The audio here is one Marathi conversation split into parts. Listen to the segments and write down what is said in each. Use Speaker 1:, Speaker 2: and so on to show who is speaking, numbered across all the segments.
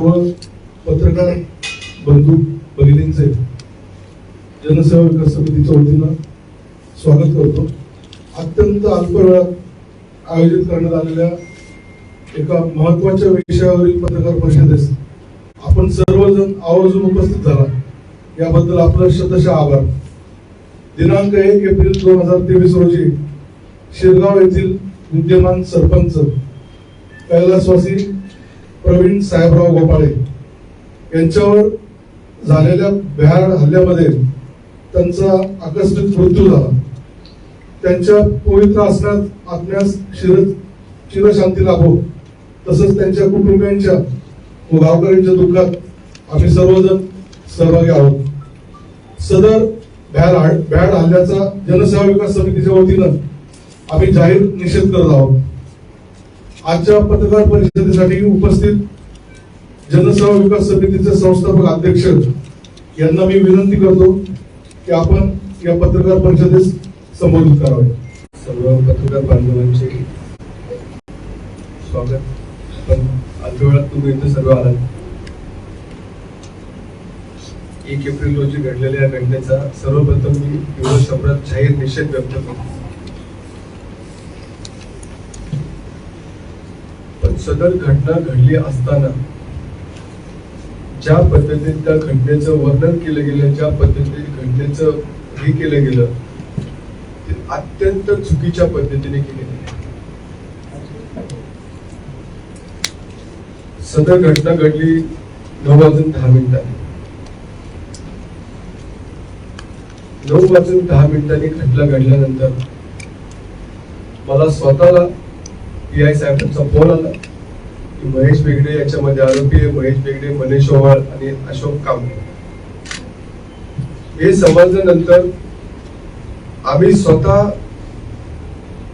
Speaker 1: सर्व पत्रकार बंधू भगिनींचे जनसेवा विकास समितीच्या वतीनं स्वागत करतो. अत्यंत अल्प वेळात आयोजित करण्यात आलेल्या एका महत्त्वाच्या विषयावरील पत्रकार परिषदेस आपण सर्वजण आवर्जून उपस्थित झाला. याबद्दल आपलं शतशः आभार. दिनांक एक एप्रिल दोन हजार तेवीस रोजी शिरगाव येथील विद्यमान सरपंच कैलासवासी प्रवीण साहेबराव गोपाळे यांच्यावर झालेल्या बिहार हल्ल्यामध्ये त्यांचा आकस्मिक मृत्यू झाला. त्यांच्या पवित्र आसनात आत्म्यास शिर चिरशांती लाभो. तसंच त्यांच्या कुटुंबियांच्या व गावकऱ्यांच्या दुःखात आम्ही सर्वजण सहभागी आहोत. सदर भ्याड भ्याड हल्ल्याचा जनसेवा विकास समितीच्या वतीनं आम्ही जाहीर निषेध करत आहोत. आजच्या पत्रकार परिषदेसाठी उपस्थित जनसेवा विकास समितीचे संस्थापक अध्यक्ष यांना मी विनंती करतो की आपण या पत्रकार परिषदेस संबोधित करावे.
Speaker 2: सर्व पत्रकार बांधवांचे स्वागत. पण वेळात तुम्ही इथे सर्व आलात. एक एप्रिल रोजी घडलेल्या या घटनेचा सर्वप्रथम मी एवढं शब्दात जाहीर निषेध व्यक्त करतो पण सदर घटना घडली असताना ज्या पद्धतीने त्या घटनेचं वर्णन केलं गेलं ज्या पद्धतीने घटनेचं हे केलं गेलं ते अत्यंत चुकीच्या पद्धतीने केले गेले. सदर घटना घडली नऊ वाजून दहा मिनिटांनी. नऊ वाजून दहा मिनिटांनी घटना घडल्यानंतर मला स्वतःला पी आय तुमचा फोन आला. की महेश बेगडे याच्यामध्ये आरोपी आहे महेश बेगडे मनीष ओवाळ आणि अशोक कांबळे हे समजल्यानंतर आम्ही स्वतः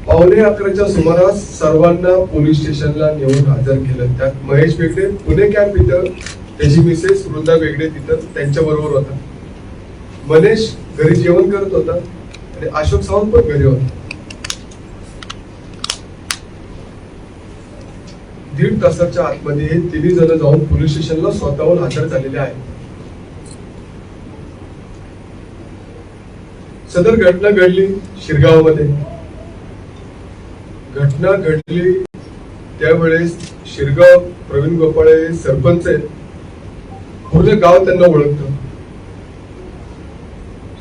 Speaker 2: पावणे अकराच्या सुमारास सर्वांना पोलीस स्टेशनला नेऊन हजर केलं. त्यात महेश बेगडे पुणे कॅम्प इथं त्याची मिसेस वृंदा बेगडे तिथं त्यांच्या बरोबर होता. मनेश घरी जेवण करत होता आणि अशोक सावंत पण घरी होता. दीड तासाच्या आतमध्ये हे तिन्ही जण जाऊन पोलीस स्टेशनला स्वतःहून हजर झालेले आहेत. सदर घटना घडली शिरगावमध्ये. घटना घडली त्यावेळेस शिरगाव प्रवीण गोपाळे सरपंच आहेत. पूर्ण गाव त्यांना ओळखतं.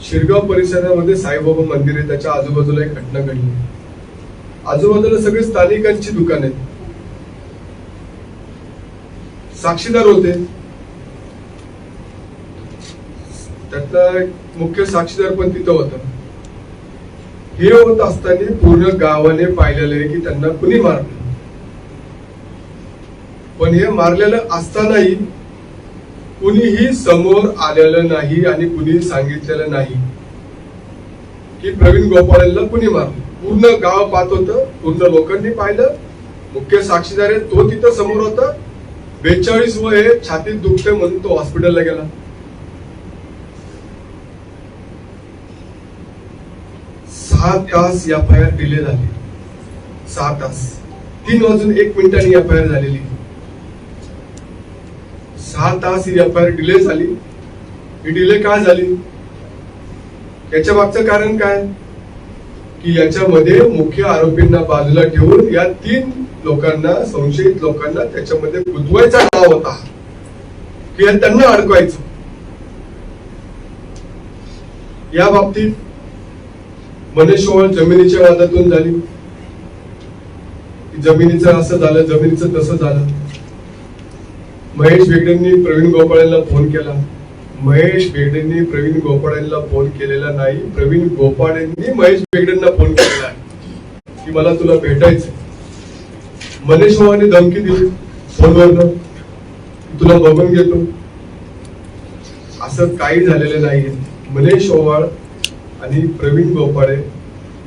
Speaker 2: शिरगाव परिसरामध्ये साईबाबा मंदिर आहे त्याच्या आजूबाजूला एक घटना घडली. आजूबाजूला सगळे स्थानिकांची दुकान आहेत. साक्षीदार होते. त्यातला एक मुख्य साक्षीदार पण तिथं होता. हे होत असताना पूर्ण गावाने पाहिलेलं की त्यांना कुणी मारलं. पण हे मारलेलं असतानाही कुणीही समोर आलेलं नाही आणि कुणी सांगितलेलं नाही की प्रवीण गोपाळला कुणी मारलं. पूर्ण गाव पाहत होतं पूर्ण लोकांनी पाहिलं. मुख्य साक्षीदार आहे तो तिथं समोर होता. बेचाळीस वय छातीत दुखते म्हणून तो हॉस्पिटलला गेला. सहा तास एफ आय आर डिले झाली. सहा तास. तीन वाजून एक मिनिटांनी एफ आय आर झालेली. सहा तास ही एफ आय आर डिले झाली. ही डिले का झाली? याच्या मागचं कारण काय? की याच्यामध्ये मुख्य आरोपींना बाजूला ठेवून या तीन लोकांना संशयित लोकांना त्याच्यामध्ये गुंतवायचा डाव होता. की त्यांना अडकवायचं. या बाबतीत मनीष जमिनीच्या वादातून झाली. जमिनीचं असं झालं जमिनीचं तसं झालं. महेश बेगडेंनी प्रवीण गोपाळ्यांना फोन केला. महेश बेगडेंनी प्रवीण गोपाळ्यांना फोन केलेला नाही. प्रवीण गोपाळ्यांनी महेश बेगडेंना फोन केलेला आहे. की मला तुला भेटायचं मनीष ओवाळने धमकी दिली. फोनवर तुला बघून घेतो. असं काही झालेलं नाहीये. मनीष ओवाळ आणि प्रवीण गोपाळे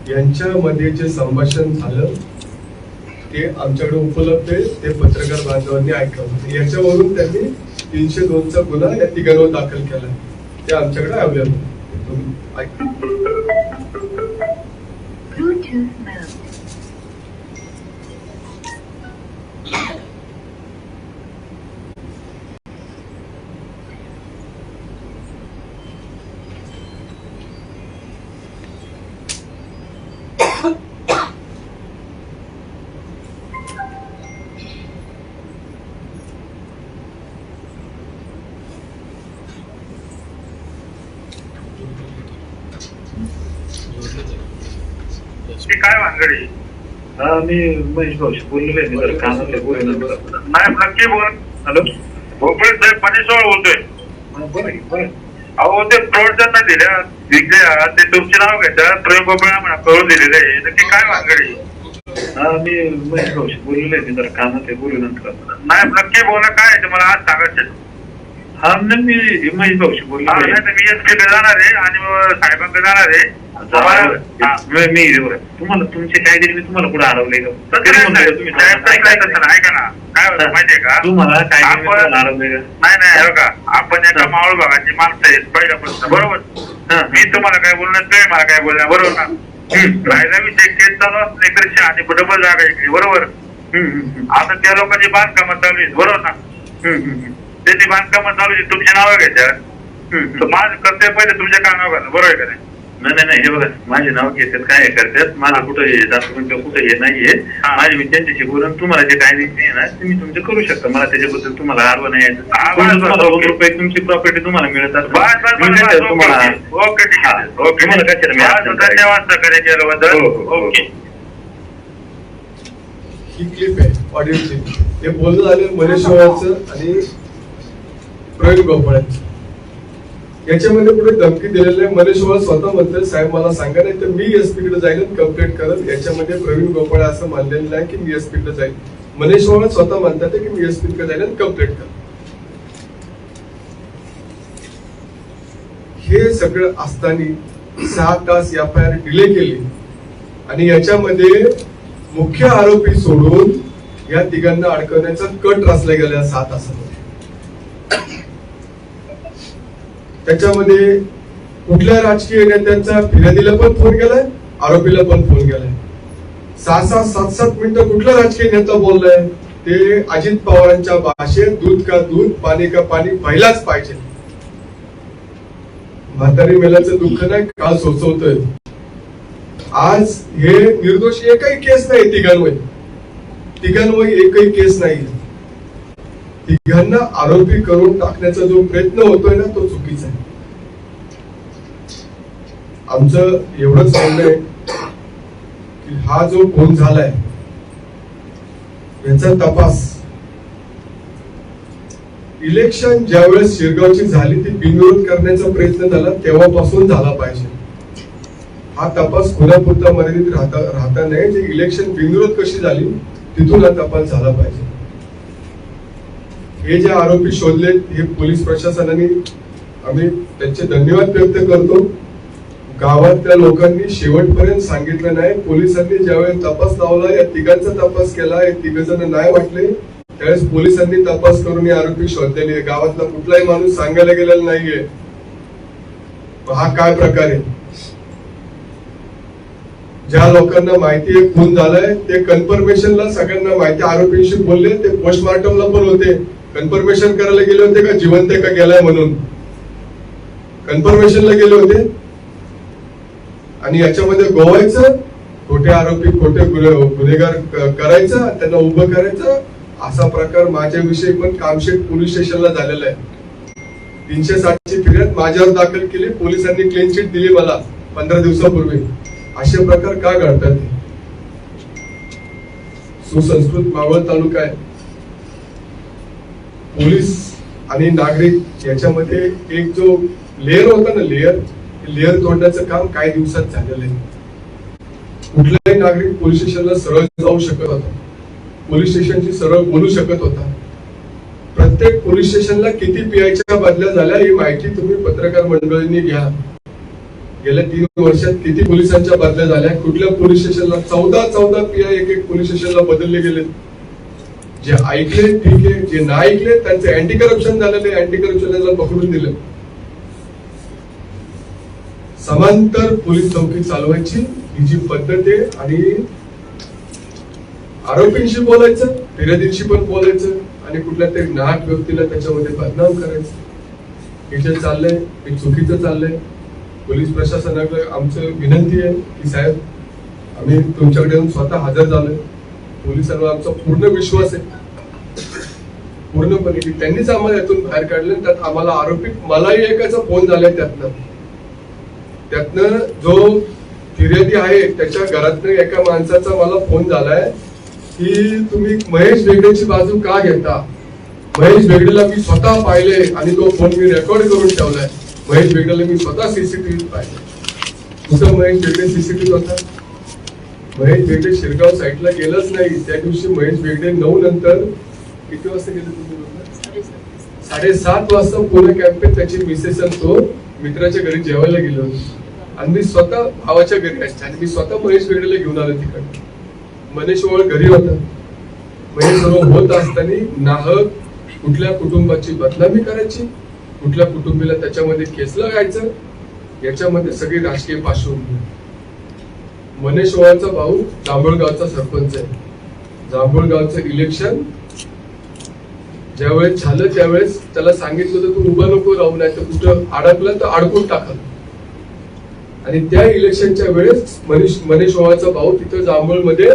Speaker 2: यांच्यामध्ये जे संभाषण झालं ते आमच्याकडे उपलब्ध आहे. ते पत्रकार बांधवांनी ऐकलं याच्यावरून त्यांनी तीनशे दोनचा गुन्हा या तिघांवर दाखल केला. ते आमच्याकडे अवेलेबल
Speaker 3: की काय भानगडी?
Speaker 4: हा मी महेश भाऊशी बोललेलो आहे मी जरा आहे, नंतर
Speaker 3: नाही नक्की बोल.
Speaker 4: हॅलो?
Speaker 3: भोपळे साहेब पणेश्वर बोलतोय.
Speaker 4: बोला की, बोला.
Speaker 3: अहो ते प्रवचन दिल्या दिल्या ते तुमचे नाव घेतात प्रेम गोपाळ म्हणा कळून दिलेले आहे. नक्की काय भानगडी?
Speaker 4: हा मी महेश भाऊशी बोललेलो आहे मी जरा कामात आहे, बोलू नंतर
Speaker 3: नाही नक्की बोला काय आहे ते मला आज सांगायचं
Speaker 4: हा नाही मी महेश भाऊशी बोललेलो आहे.
Speaker 3: मी एस जाणार आहे आणि साहेबांकडे जाणार आहे.
Speaker 4: जा-
Speaker 3: हा.
Speaker 4: मी- तुम्हाला तुमचे काहीतरी मी तुम्हाला कुठे हरवले का.
Speaker 3: ऐका ना काय होतं माहितीये का
Speaker 4: तुम्हाला काय
Speaker 3: आपण-
Speaker 4: हरवले का
Speaker 3: नाही नाही बघा आपण एका मावळ भागाची माणसं आहेत पहिल्यापासून बरोबर. मी तुम्हाला काय बोलणार तुम्ही मला काय बोलणार बरोबर ना राहिला विषय केस चालू असले तर आणि डबल जागा इकडे बरोबर. आता त्या लोकांची बांधकामं चालू आहेत बरोबर ना. त्यांची बांधकामं चालू आहेत तुमची नावं घ्यायच्या. माझं कर्तव्य पहिले तुमच्या कामावर बरोबर आहे का नाही
Speaker 4: नाही नाही नाही हे बघा माझे नाव घेतात काय हे करतात माझं कुठं हे डॉक्युमेंट कुठं हे नाहीये
Speaker 3: हा.
Speaker 4: माझे मी त्यांच्याशी बोलून तुम्हाला जे काय नाही ना तुम्ही तुमचे करू शकता मला त्याच्याबद्दल तुम्हाला आरव नाही.
Speaker 3: हा.
Speaker 4: दोन रुपये तुमची प्रॉपर्टी तुम्हाला मिळत
Speaker 3: बस बस
Speaker 4: असतात.
Speaker 3: बस
Speaker 4: मी
Speaker 3: बस,
Speaker 4: देतो तुम्हाला
Speaker 3: ओके ओके आहे
Speaker 4: हा. तुम्हाला कशाला
Speaker 3: धन्यवाद सहकार्य केल्याबद्दल
Speaker 4: हो, हो, हो.
Speaker 3: ओके
Speaker 2: ही क्लिप आहे ऑडिओ क्लिप हे बोलणं झालं मनीष शिवाचं आणि प्रवीण गोपाळांचं याच्यामध्ये पुढे धमकी दिलेली आहे. मनीष शिवाळ स्वतः म्हणतात साहेब मला सांगा नाही तर मी एसपी कडे जाईल आणि कंप्लेंट करत याच्यामध्ये प्रवीण गोपाळ असं मानलेलं आहे की मी एसपी कडे जाईल. मनीष शिवाळ स्वतः म्हणतात की मी एसपी कडे जाईल आणि कंप्लेंट कर हे सगळं असताना सहा तास एफ आय आर डिले केली. आणि याच्यामध्ये मुख्य आरोपी सोडून या तिघांना अडकवण्याचा कट रचला गेला सहा तासामध्ये. त्याच्यामध्ये कुठल्या राजकीय नेत्यांचा फिर्यादीला पण फोन गेलाय आरोपीला पण फोन गेलाय सहा सहा सात सात मिनिटं कुठला राजकीय नेता बोललाय ते अजित पवारांच्या भाषेत दूध का दूध पाणी का पाणी पहिलाच पाहिजे. म्हातारी मेल्याचं दुःख नाही काल सोचवतोय आज हे निर्दोष एकही केस नाही तिघांवर. तिघांवर एकही केस नाही. तिघांना आरोपी करून टाकण्याचा जो प्रयत्न होतोय ना तो चुकीचा आहे. आमचं एवढंच म्हणणं आहे की हा जो कोण झालाय याचा तपास. इलेक्शन ज्यावेळेस शिरगावची झाली ती बिनविरोध करण्याचा प्रयत्न झाला तेव्हापासून झाला पाहिजे. हा तपास खुनापुरता मर्यादित राहता राहता नाही. जे इलेक्शन बिनविरोध कशी झाली तिथून हा तपास झाला पाहिजे. हे जे आरोपी शोधले हे पोलीस प्रशासनाने आम्ही त्यांचे धन्यवाद व्यक्त करतो. गावातल्या लोकांनी शेवटपर्यंत सांगितलं नाही. पोलिसांनी ज्यावेळेस तपास लावला या तिघांचा तपास केला. हे तिघ जण नाही वाटले. त्यावेळेस पोलिसांनी तपास करून हे आरोपी शोधलेले आहे. गावातला कुठलाही माणूस सांगायला गेलेला नाहीये. हा काय प्रकार आहे? ज्या लोकांना माहिती आहे खून झालाय ते कन्फर्मेशनला सगळ्यांना माहिती आरोपींशी बोलले ते पोस्टमार्टमला पण होते. कन्फर्मेशन करायला गेले होते का? जिवंत का? गेलाय म्हणून. कन्फर्मेशनला गेले होते? आणि याच्यामध्ये गोवायचं खोटे आरोपी खोटे गुन्हेगार करायचा करायचं त्यांना उभं करायचं असा प्रकार माझ्याविषयी पण कामशेत पोलीस स्टेशनला झालेला आहे. तीनशे सातची फिर्याद माझ्यावर दाखल केली पोलिसांनी क्लीन चिट दिली मला पंधरा दिवसापूर्वी. असे प्रकार का घडतात? सुसंस्कृत मावळ तालुका आहे. पोलीस आणि नागरिक याच्यामध्ये एक जो लेअर होता ना लेअर लेअर तोडण्याचं काम काही दिवसात झालेलं आहे कुठलाही नागरिक पोलीस स्टेशनला सरळ जाऊ शकत होता. पोलीस स्टेशनची सरळ बोलू शकत होता. प्रत्येक पोलीस स्टेशनला किती पीआयच्या बदल्या झाल्या ही माहिती तुम्ही पत्रकार मंडळींनी घ्या. गेल्या तीन वर्षात किती पोलिसांच्या बदल्या झाल्या कुठल्या पोलीस स्टेशनला चौदा चौदा पीआय एक एक पोलीस स्टेशनला बदलले गेले. जे ऐकले ठीक आहे. जे नाही ऐकले त्यांचे अँटी करप्शन झालेले अँटी करप्शन पकडून दिलं. समांतर पोलीस चौकी चालवायची. ही जी पद्धत आहे आणि आरोपींशी बोलायचं फिर्यादींशी पण बोलायचं आणि कुठल्या तरी नाट व्यक्तीला त्याच्यामध्ये बदनाम करायचं. हे जे चाललंय हे चुकीचं चाललंय. पोलीस प्रशासनाकडे आमचं विनंती आहे की साहेब आम्ही तुमच्याकडे येऊन स्वतः हजर झालोय. पोलिसांवर आमचा पूर्ण विश्वास आहे. पूर्णपणे की त्यांनीच आम्हाला यातून बाहेर काढलं त्यात आम्हाला आरोपी मलाही एकाचा फोन झालाय त्यातनं. त्यातनं जो फिर्यादी आहे त्याच्या घरातनं एका माणसाचा मला फोन झालाय की तुम्ही महेश बेगडेची बाजू का घेता? महेश बेगडेला मी स्वतः पाहिले आणि तो फोन मी रेकॉर्ड करून ठेवलाय. महेश बेगडेला मी स्वतः सीसीटीव्ही पाहिले. कुठं महेश बेगडे सीसीटीव्ही होता? महेश बेगडे शिरगाव साईडला गेलंच नाही. त्या दिवशी महेश बेगडे नऊ नंतर किती वाजता गेले तुम्ही? साडेसात वाजता. पुणे कॅम्पेत त्याची मिसेस तो मित्राच्या घरी जेवायला गेलो. आणि मी स्वतः भावाच्या घरी असते. आणि मी स्वतः महेश बेगडेला घेऊन आलो तिकडे. मनीष ओळ घरी होता. महेश सर्व होत असताना नाहक कुठल्या कुटुंबाची बदनामी करायची? कुठल्या कुटुंबीला त्याच्यामध्ये केस लागायचं? याच्यामध्ये सगळी राजकीय पार्श्वभूमी मनीष ओळाचा भाऊ जांभूळगावचा सरपंच आहे. जांभूळगावचं इलेक्शन ज्यावेळेस झालं त्यावेळेस त्याला सांगितलं होतं तू उभा नको राहू नाही तर कुठं अडकलं तर अडकून टाकल. आणि त्या इलेक्शनच्या वेळेस मनीष मनीष ओवाचा भाऊ तिथं जांभूळमध्ये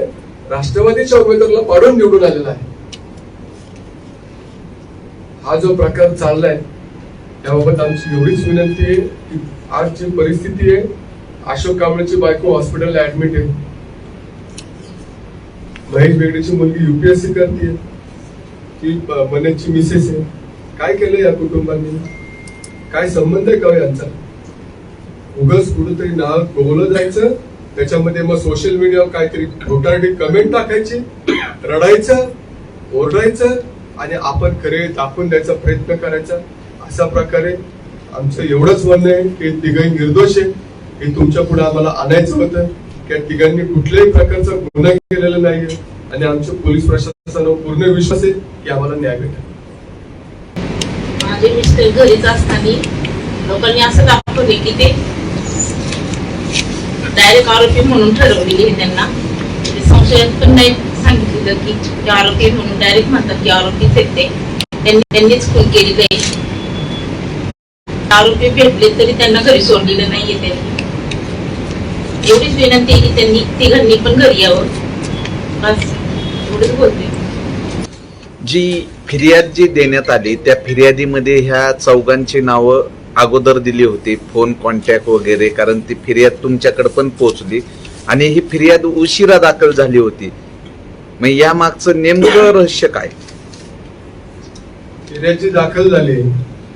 Speaker 2: राष्ट्रवादीच्या उमेदवाराला पाडून निवडून आलेला आहे. हा जो प्रकार चाललाय त्याबाबत आमची एवढीच विनंती आहे की आज जी परिस्थिती आहे. अशोक कांबळेची बायको हॉस्पिटलला ऍडमिट आहे. महेश बेगडेची मुलगी युपीएससी करते ही मनेची मिसेस आहे. काय केलं या कुटुंबांनी? काय संबंध आहे का हो यांचा? उगाच कुठंतरी नाव गोवलं जायचं त्याच्यामध्ये मग सोशल मीडियावर काहीतरी घोटाळी कमेंट टाकायची रडायचं ओरडायचं आणि आपण खरे दाखवून द्यायचा प्रयत्न करायचा. अशा प्रकारे आमचं एवढंच म्हणणं आहे की तिघही निर्दोष आहे हे तुमच्यापुढे आम्हाला आणायचं होतं. की तिघांनी कुठल्याही प्रकारचा गुन्हा केलेला नाहीये. आणि आमच्या पोलीस प्रशासनावर पूर्ण विश्वास आहे की आम्हाला न्याय भेटेल.
Speaker 5: माझे मिस्टर घरीच असताना लोकांनी असं दाखवले की ते डायरेक्ट आरोपी म्हणून ठरवलेली आहे त्यांना. संशयात पण नाही सांगितलेलं की आरोपी म्हणून डायरेक्ट म्हणतात की आरोपीच येते त्यांनी त्यांनीच खून केली आहे आरोपी भेटले तरी त्यांना घरी सोडलेलं नाहीये त्यांनी एवढीच विनंती आहे की त्यांनी तिघांनी पण घरी यावं. बस एवढंच बोलते.
Speaker 6: जी फिर्याद जी देण्यात आली त्या फिर्यादीमध्ये ह्या चौघांची नावं अगोदर दिली होती फोन कॉन्टॅक्ट वगैरे कारण ती फिर्याद तुमच्याकडे पण पोहोचली आणि ही फिर्याद उशिरा दाखल झाली होती. मग या मागचं नेमकं रहस्य काय?
Speaker 2: फिर्याद जी दाखल झाली.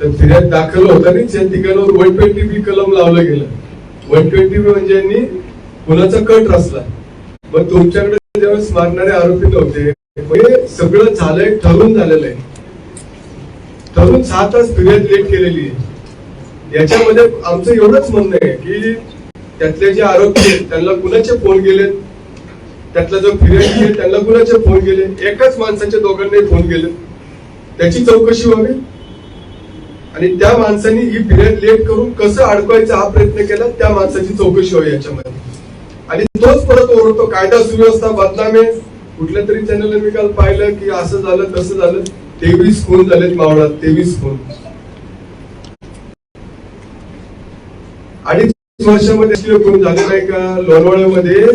Speaker 2: तर फिर्याद दाखल होताना त्या ठिकाणावर वन ट्वेंटी बी कलम लावलं गेलं. वन ट्वेंटी बी म्हणजे यांनी कुणाचा कट रचला? मग तुमच्याकडे ज्यावेळेस मारणारे आरोपी नव्हते हे सगळं झालंय ठरून झालेलं आहे ठरून सहा तास फिर्याद लेट केलेली आहे. याच्यामध्ये आमचं एवढंच म्हणणं आहे की त्यातले जे आरोपी आहेत त्यांना कुणाचे फोन गेलेत? त्यातला जो फिर्यादी आहे त्यांना कुणाचे फोन गेले? एकाच माणसाच्या दोघांनाही फोन गेले त्याची चौकशी व्हावी? आणि त्या माणसाने ही फिर्याद लेट करून कसं अडकवायचा हा प्रयत्न केला त्या माणसाची चौकशी व्हावी याच्यामध्ये. आणि तोच परत ओरडतो कायदा सुव्यवस्था बदनामे कुठल्या तरी चॅनलला मी काल पाहिलं की असं झालं तसं झालं. तेवीस खून झालेत मावळात तेवीस खून. अडीच वर्षामध्ये खून झाले नाही का? लोणावळ्यामध्ये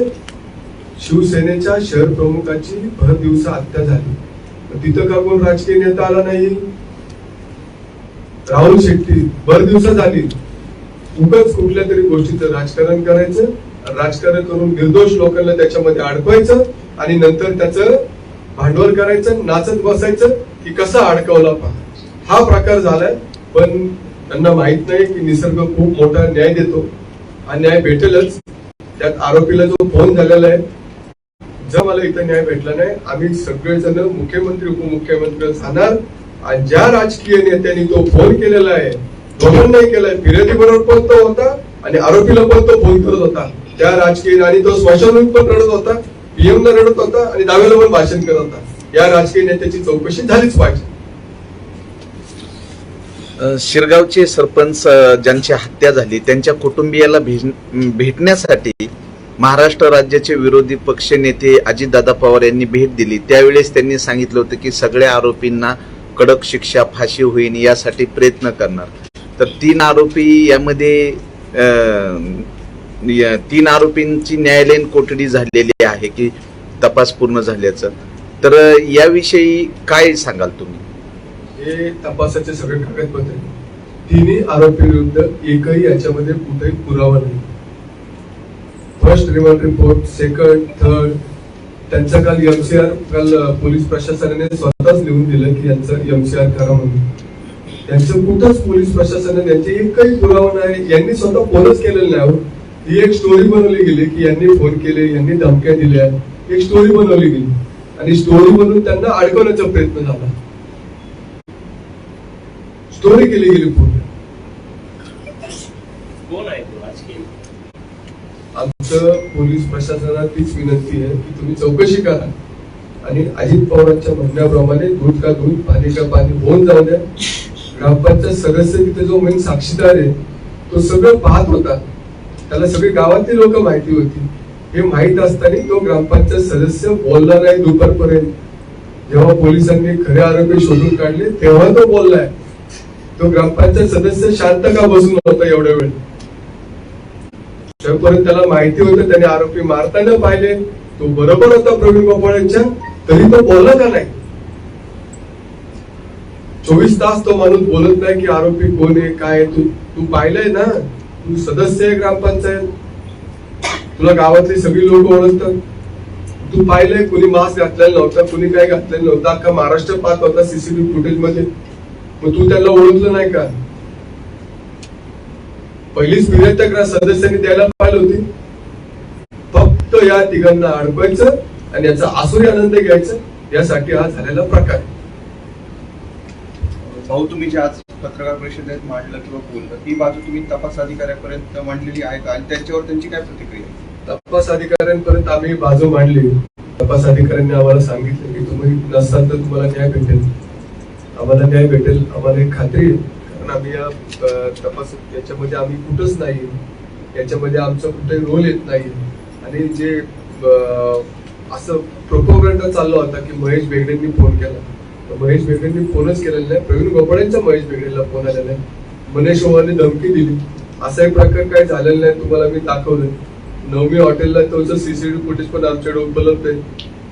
Speaker 2: शिवसेनेच्या शहर प्रमुखाची भर दिवसा हत्या झाली. तिथं का कोण राजकीय नेता आला नाही? राहुल शेट्टी. भर दिवसा झाली. उगच कुठल्या तरी गोष्टीचं राजकारण करायचं. राजकारण करून निर्दोष लोकांना त्याच्यामध्ये अडकवायचं आणि नंतर त्याचं भांडवल करायचं नाचत बसायचं की कसा अडकवला पहा हा प्रकार झालाय पण त्यांना माहीत नाही की निसर्ग खूप मोठा न्याय देतो. हा न्याय भेटेलच. त्यात आरोपीला जो फोन झालेला आहे जर मला इथं न्याय भेटला नाही आम्ही सगळेजण मुख्यमंत्री उपमुख्यमंत्री जाणार आणि ज्या राजकीय नेत्यांनी तो फोन केलेला आहे दोघांनाही केलाय फिर्यादी बरोबर पण तो होता. आणि आरोपीला पण तो फोन करत होता. त्या राजकीय आणि तो स्मशानभूमीत पण रडत होता पीएम ला रडत होता आणि दाव्याला पण भाषण करत होता. या राजकीय नेत्याची चौकशी झालीच पाहिजे.
Speaker 6: शिरगावचे सरपंच ज्यांची हत्या झाली त्यांच्या कुटुंबियाला भेट- भेटण्यासाठी महाराष्ट्र राज्याचे विरोधी पक्ष नेते अजितदादा पवार यांनी भेट दिली. त्यावेळेस त्यांनी सांगितलं होतं की सगळ्या आरोपींना कडक शिक्षा फाशी होईल यासाठी प्रयत्न करणार. तर तीन आरोपी यामध्ये तीन आरोपींची न्यायालयीन कोठडी झालेली आहे की तपास पूर्ण झाल्याचं. तर याविषयी काय सांगाल तुम्ही?
Speaker 2: हे तपासाचे सगळे कागदपत्र. तिन्ही आरोपी विरुद्ध एकही याच्यामध्ये कुठेही पुरावा नाही. First remand report second third त्यांचं काल एमसीआर काल पोलीस प्रशासनाने स्वतःच लिहून दिलं की यांचं एमसीआर करा म्हणून. त्यांचं कुठंच पोलीस प्रशासनाने यांचे एकही पुरावा नाही. यांनी स्वतः फोनच केलेला नाही हो. एक स्टोरी बनवली गेली की यांनी फोन केले यांनी धमक्या दिल्या. एक स्टोरी बनवली गेली. आणि स्टोरी बनवून त्यांना अडकवण्याचा प्रयत्न झाला. स्टोरी केली गेली पूर्ण. आमचं पोलीस प्रशासनाला तीच विनंती आहे की तुम्ही चौकशी करा. आणि अजित पवारांच्या म्हणण्याप्रमाणे दूध का दूध पाणी का पाणी होऊन जाऊ द्या. ग्रामपंचायत सदस्य तिथे जो मेन साक्षीदार आहे तो सगळं पाहत होता. त्याला सगळी गावातली लोक माहिती होती. हे माहीत असताना तो ग्रामपंचायत सदस्य बोलला नाही दुपारपर्यंत. जेव्हा पोलिसांनी खरे आरोपी शोधून काढले तेव्हा तो बोललाय तो ग्रामपंचायत सदस्य शांत का बसून होता एवढ्या वेळ? त्यापर्यंत त्याला माहिती होतं त्याने आरोपी मारताना पाहिले. तो बरोबर होता प्रवीण गोपाळांच्या तरी तो बोलला का नाही? चोवीस तास तो माणूस बोलत नाही की आरोपी कोण आहे काय तू तू पाहिलंय ना? तू सदस्य आहे ग्रामपंचायत. तुला गावातली सगळी लोक ओळखतात. तू पाहिलंय कुणी मास्क घातलेला नव्हता कुणी काय घातलेलं नव्हता. अख्खा महाराष्ट्र पाहत होता सीसीटीव्ही फुटेजमध्ये. मग तू त्याला ओळखलं नाही का? पहिलीच फिर्याद त्या सदस्यांनी द्यायला पाहिजे होती. फक्त या तिघांना अडकवायचं आणि याचा आसुरी आनंद घ्यायचा. यासाठी हा झालेला प्रकार.
Speaker 7: भाऊ तुम्ही जे आज पत्रकार परिषदेत मांडलं किंवा बोललं ही बाजू तुम्ही तपास अधिकाऱ्यापर्यंत मांडलेली आहे का? आणि त्यांच्यावर त्यांची काय प्रतिक्रिया
Speaker 2: तपास अधिकाऱ्यांपर्यंत आम्ही बाजू मांडली. तपास अधिकाऱ्यांनी आम्हाला सांगितलं की तुम्ही नसाल तर तुम्हाला न्याय भेटेल. आम्हाला न्याय भेटेल आम्हाला एक खात्री कारण आम्ही या तपास याच्यामध्ये आम्ही कुठंच नाही. याच्यामध्ये आमचा कुठेही रोल येत नाही. आणि जे असं प्रोपोगंडा चालला होता की महेश बेगडेंनी फोन केला. महेश बेगडेंनी फोनच केलेला आहे प्रवीण गोपाळेंचा महेश बेगडेला फोन आलेला आहे मनेश ओवाने धमकी दिली. असा एक प्रकार काही झालेला नाही तुम्हाला मी दाखवलं नवमी हॉटेलला तोच सीसीटीव्ही फुटेज पण आमच्याकडे उपलब्ध आहे.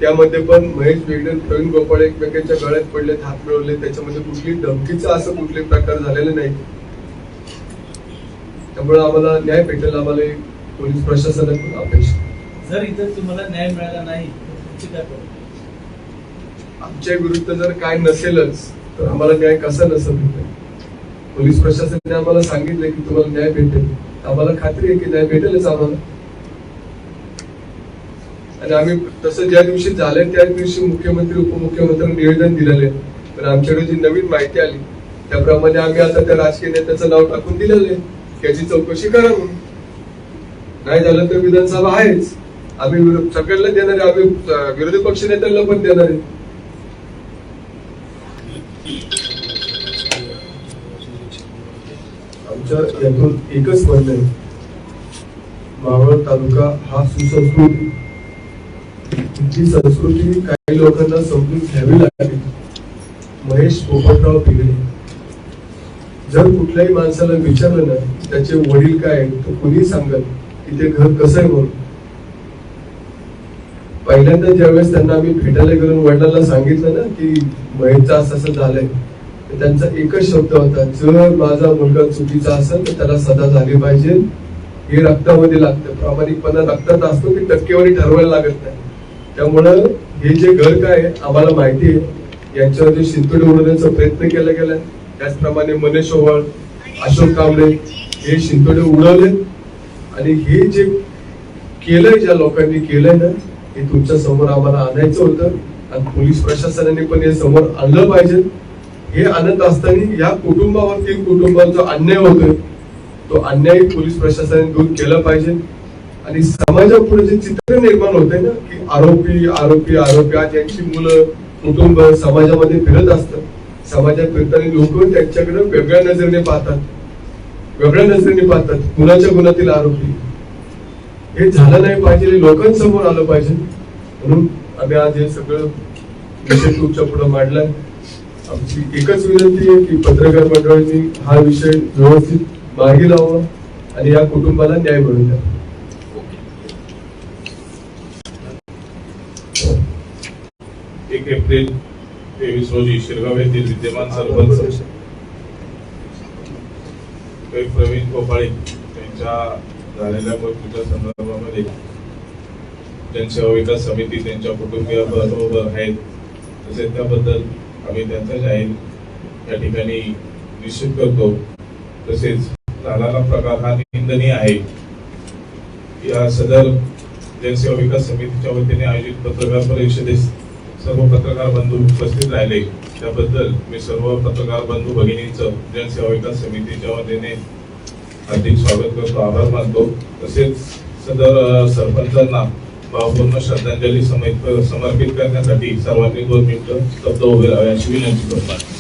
Speaker 2: त्यामध्ये पण महेश बेगडे प्रवीण गोपाळे एकमेकांच्या गळ्यात पडले हात मिळवले त्याच्यामध्ये कुठली धमकीचा असं कुठले प्रकार झालेले नाही त्यामुळे आम्हाला न्याय भेटेल आम्हाला पोलीस प्रशासनाकडून अपेक्षा.
Speaker 8: जर इथं तुम्हाला न्याय मिळाला नाही तर तुमची काय
Speaker 2: आमच्या विरुद्ध जर काय नसेलच तर आम्हाला न्याय कसा नसेल भेटेल? पोलीस प्रशासनाने आम्हाला सांगितलं की तुम्हाला न्याय भेटेल. आम्हाला खात्री आहे की न्याय भेटेलच आम्हाला. आणि आम्ही तसं ज्या दिवशी झालं त्या दिवशी मुख्यमंत्री उपमुख्यमंत्री निवेदन दिलेले तर पण आमच्याकडे जी नवीन माहिती आली त्याप्रमाणे आम्ही आता त्या राजकीय नेत्याचं नाव टाकून दिलेलं आहे. त्याची चौकशी करा म्हणून. नाही झालं तर विधानसभा आहेच. आम्ही सगळ्यांना देणार आहे. आम्ही विरोधी पक्ष नेत्यांना पण देणार आहे. आमच्या यातून एकच म्हणणं आहे. मावळ तालुका हा सुसंस्कृत. ही संस्कृती काही लोकांना समजून घ्यावी लागली महेश पोपटराव पिगळे. जर कुठल्याही माणसाला विचारलं ना त्याचे वडील काय आहेत, तर कुणी सांगत की ते घर कसं आहे म्हणून. पहिल्यांदा ज्यावेळेस त्यांना आम्ही भेटायला गेलो वडिलांना सांगितलं ना की महेशचा असं असं झालंय त्यांचा एकच शब्द होता जर माझा मुलगा चुकीचा असेल तर त्याला सदा झाली पाहिजे. हे रक्तामध्ये लागतं. प्रामाणिकपणा रक्तात असतो की टक्केवारी ठरवायला लागत नाही. त्यामुळं हे जे घर काय आहे, आम्हाला माहिती आहे. यांच्यावर जे उडवण्याचा प्रयत्न केला गेला त्याचप्रमाणे मनीष ओवाळ अशोक कांबळे हे शिंतोडे उडवले आणि हे जे केलंय ज्या लोकांनी केलंय ना हे तुमच्यासमोर आम्हाला आणायचं होतं. आणि पोलीस प्रशासनाने पण हे समोर आणलं पाहिजे. हे आणत असताना या कुटुंबावर तीन कुटुंबांचा अन्याय होतोय. तो अन्याय पोलीस प्रशासनाने दूर केला पाहिजे. आणि समाजापुढे जे चित्र निर्माण होते ना की आरोपी आरोपी आरोपी आज यांची मुलं कुटुंब समाजामध्ये फिरत असतात. समाजात फिरताना लोक त्यांच्याकडे वेगळ्या नजरेने पाहतात. वेगळ्या नजरेने पाहतात. कुणाच्या गुणातील आरोपी? हे झालं नाही पाहिजे लोकांसमोर आलं पाहिजे. म्हणून आम्ही आज हे सगळं विषय तुमच्यापुढे मांडलाय. आमची एकच विनंती आहे की पत्रकार मंडळांनी हा विषय व्यवस्थित मार्गी लावा आणि या कुटुंबाला न्याय मिळून द्या.
Speaker 9: एक एप्रिल तेवीस रोजी शिरगाव येथील विद्यमान सरपंच प्रवीण गोपाळे यांच्या झालेल्या मृत्यूच्या संदर्भामध्ये त्यांच्या विकास समिती त्यांच्या कुटुंबियाबरोबर आहेत. तसेच त्याबद्दल आम्ही त्यांचा जाहीर या ठिकाणी निश्चित करतो. तसेच झालेला प्रकार हा निंदनीय आहे. या सदर जनसेवा विकास समितीच्या वतीने आयोजित पत्रकार परिषदेस सर्व पत्रकार बंधू उपस्थित राहिले. त्याबद्दल मी सर्व पत्रकार बंधू भगिनींचं जनसेवा विकास समितीच्या वतीने हार्दिक स्वागत करतो आभार मानतो. तसेच सदर सरपंचांना भावपूर्ण श्रद्धांजली समर्पित करण्यासाठी सर्वांनी दोन मिनिटं स्तब्ध उभे राहावे अशी विनंती करतो